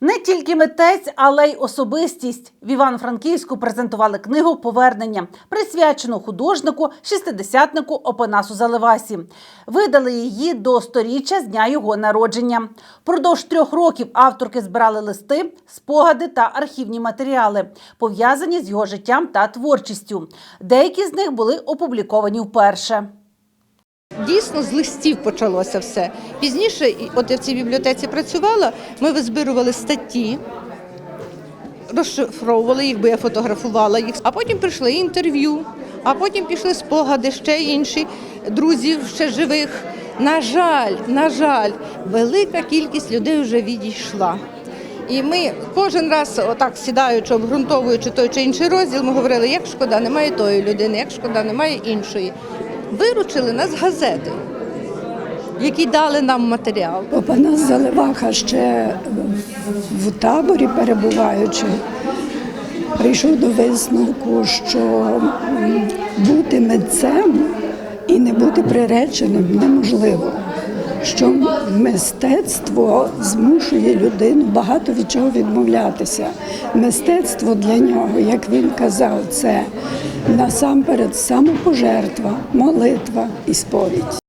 Не тільки митець, але й особистість. В Івано-Франківську презентували книгу Повернення, присвячену художнику, шістидесятнику Опанасу Заливасі. Видали її до сторіччя з дня його народження. Продовж трьох років авторки збирали листи, спогади та архівні матеріали, пов'язані з його життям та творчістю. Деякі з них були опубліковані вперше. Дійсно, з листів почалося все. Пізніше, от я в цій бібліотеці працювала, ми визбирували статті, розшифровували їх, бо я фотографувала їх, а потім прийшли інтерв'ю, а потім пішли спогади, ще інші друзів, ще живих. На жаль, на жаль, велика кількість людей вже відійшла. І ми кожен раз, отак сідаючи, обґрунтовуючи той чи інший розділ, ми говорили, як шкода, немає тої людини, як шкода, немає іншої. Виручили нас газети, які дали нам матеріал. Опанас Заливаха ще в таборі перебуваючи, прийшов до висновку, що бути митцем і не бути приреченим неможливо. Що мистецтво змушує людину багато від чого відмовлятися. Мистецтво для нього, як він казав, це насамперед самопожертва, молитва і сповідь.